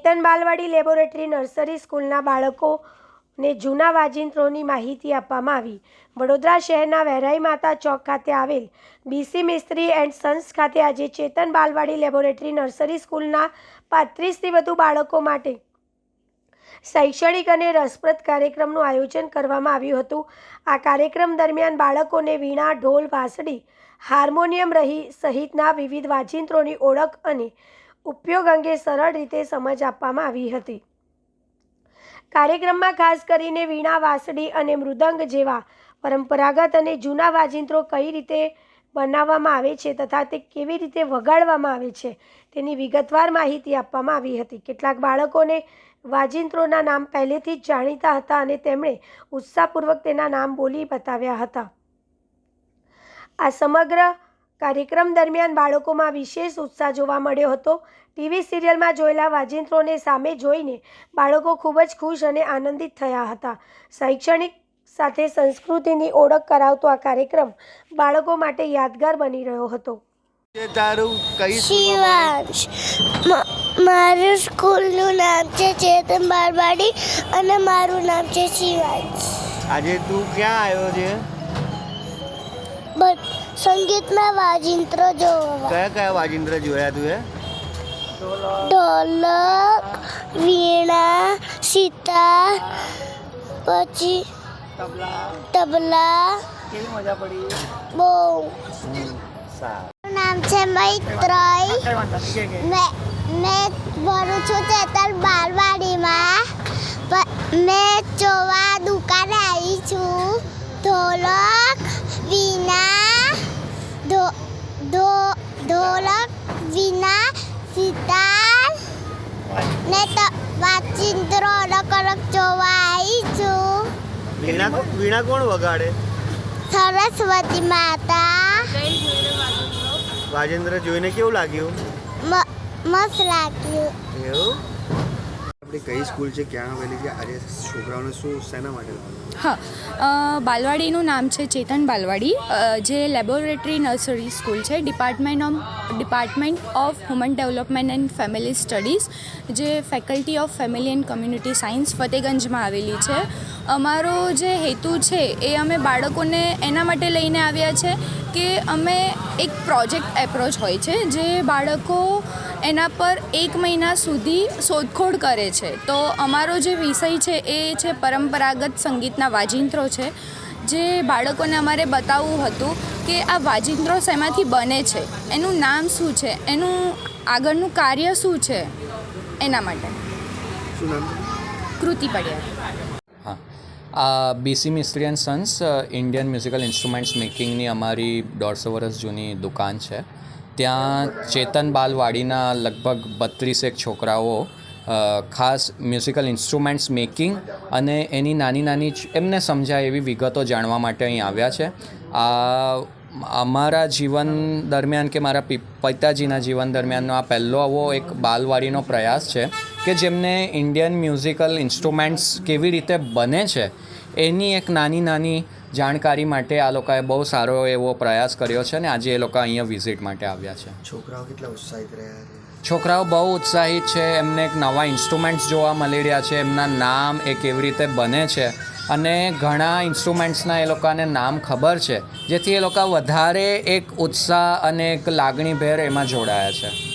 ચેતન બાલવાડી laboratory nursery સ્કૂલના બાળકોને જૂના વાજિંત્રોની માહિતી આપવામાં આવી. વડોદરા શહેરના વહેરાઈ માતા ચોક ખાતે આવેલ બીસી મિસ્ત્રી એન્ડ સન્સ ખાતે આજે ચેતન બાલવાડી લેબોરેટરી નર્સરી સ્કૂલના પાંત્રીસથી વધુ બાળકો માટે શૈક્ષણિક અને રસપ્રદ કાર્યક્રમનું આયોજન કરવામાં આવ્યું હતું. આ કાર્યક્રમ દરમિયાન બાળકોને વીણા, ઢોલ, વાંસળી, હાર્મોનિયમ રહી સહિતના વિવિધ વાજિંત્રોની ઓળખ અને ઉપયોગ અંગે સરળ રીતે સમજ આપવામાં આવી હતી. કાર્યક્રમમાં ખાસ કરીને વીણા વાંસળી અને મૃદંગ જેવા પરંપરાગત અને જૂના વાજિંત્રો કઈ રીતે બનાવવામાં આવે છે તથા તે કેવી રીતે વગાડવામાં આવે છે તેની વિગતવાર માહિતી આપવામાં આવી હતી. કેટલાક બાળકોને વાજિંત્રોના નામ પહેલેથી જ જાણીતા હતા અને તેમણે ઉત્સાહપૂર્વક તેના નામ બોલી બતાવ્યા હતા. આ સમગ્ર કાર્યક્રમ દરમિયાન બાળકોમાં વિશેષ ઉત્સાહ જોવા મળ્યો હતો. ટીવી સિરિયલમાં જોયેલા વાજિંત્રોને સામે જોઈને બાળકો ખૂબ જ ખુશ અને આનંદિત થયા હતા. શૈક્ષણિક સાથે સંસ્કૃતિની ઓળખ કરાવતો આ કાર્યક્રમ બાળકો માટે યાદગાર બની રહ્યો હતો. જે તારું કઈ શિવાંશ મારું સ્કૂલનું નામ છે ચેતન બારવાડી અને મારું નામ છે શિવાંશ. આજે તું ક્યાં આવ્યો છે? બટ સંગીતમાં વાજિંત્રો જોવા કયા કયા વાજિંત્ર જોયા તું એ ઢોલક વીણા સિતાર પછી તબલા બહુ સારું નામ છે મૈત્રય મેં મેં ભરું છું ચેતન બાલવાડીમાં પ- મેં જોવા દુકાને આવી છું ઢોલક વીણા ઢો ઢો વીણા સિતાર ને તો અલગ અલગ જોવા આવી છું વીણા વીણા કોણ વગાડે? સરસ્વતી માતા. વાજેન્દ્ર જોઈને કેવું લાગ્યું? મ- મસ્ત લાગ્યું. એવું? આપણી કઈ સ્કૂલ છે, ક્યાં આવેલી છે, આજે છોકરાઓને શું, શેના માટે હા બાલવાડીનું નામ છે ચેતન બાલવાડી. જે લેબોરેટરી નર્સરી સ્કૂલ છે, department of department of human development and family studies, જે faculty of family and community science ફતેગંજમાં આવેલી છે. અમારો જે હેતુ છે એ અમે બાળકોને એના માટે લઈને આવ્યા છે કે અમે એક પ્રોજેક્ટ એપ્રોચ હોય છે જે બાળકો એના પર એક મહિના સુધી શોધખોળ કરે છે. તો અમારો જે વિષય છે એ છે પરંપરાગત સંગીતના વાજિંત્રો છે જે બાળકોને અમારે બતાવવું હતું કે આ વાજિંત્રો શેમાંથી બને છે એનું નામ શું છે એનું આગળનું કાર્ય શું છે એના માટે. કૃતિ પડ્યા હા. આ BC Mistry and sons Indian musical instruments મેકિંગની અમારી દોઢસો વર્ષ જૂની દુકાન છે. ત્યાં ચેતન બાલવાડીના લગભગ બત્રીસેક છોકરાઓ ખાસ મ્યુઝિકલ ઇન્સ્ટ્રુમેન્ટ્સ મેકિંગ અને એની નાની નાની એમને સમજાય એવી વિગતો જાણવા માટે અહીં આવ્યા છે. આ અમારા જીવન દરમિયાન કે મારા પિતાજીના જીવન દરમિયાનનો આ પહેલો આવો એક બાલવાડીનો પ્રયાસ છે. કે જેમને ઇન્ડિયન મ્યુઝિકલ ઇન્સ્ટ્રુમેન્ટ્સ કેવી રીતે બને છે એની એક નાની નાની જાણકારી માટે આ લોકોએ બહુ સારો એવો પ્રયાસ કર્યો છે અને આજે એ લોકો અહીંયા વિઝિટ માટે આવ્યા છે. છોકરાઓ કેટલા ઉત્સાહિત રહ્યા છે? છોકરાઓ બહુ ઉત્સાહિત છે એમને એક નવા ઇન્સ્ટ્રુમેન્ટ્સ જોવા મળી રહ્યા છે એમના નામ એ કેવી રીતે બને છે અને ઘણા ઇન્સ્ટ્રુમેન્ટ્સના એ લોકોને નામ ખબર છે જેથી એ લોકો વધારે એક ઉત્સાહ અને એક લાગણીભેર એમાં જોડાયા છે.